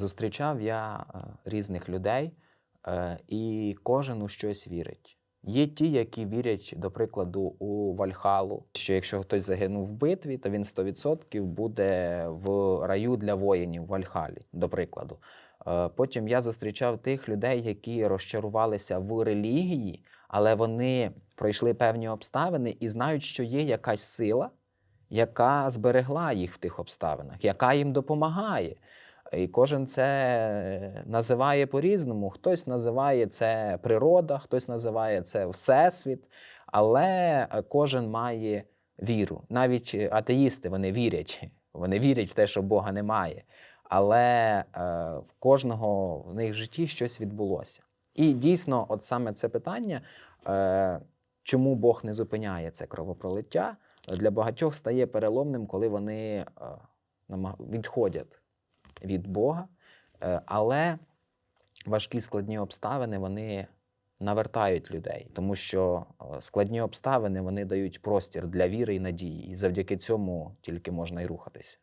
Зустрічав я е, різних людей, е, і кожен у щось вірить. Є ті, які вірять, до прикладу, у Вальхалу, що якщо хтось загинув в битві, то він 100% буде в раю для воїнів в Вальхалі, до прикладу. Е, Потім я зустрічав тих людей, які розчарувалися в релігії, але вони пройшли певні обставини і знають, що є якась сила, яка зберегла їх в тих обставинах, яка їм допомагає. І кожен це називає по-різному. Хтось називає це природа, хтось називає це всесвіт, але кожен має віру. Навіть атеїсти вони вірять. Вони вірять в те, що Бога немає. Але е, в кожного в них в житті щось відбулося. І дійсно, от саме це питання, е, чому Бог не зупиняє це кровопролиття, для багатьох стає переломним, коли вони е, відходять від Бога, Е, але важкі складні обставини вони навертають людей, тому що складні обставини вони дають простір для віри і надії, і завдяки цьому тільки можна й рухатися.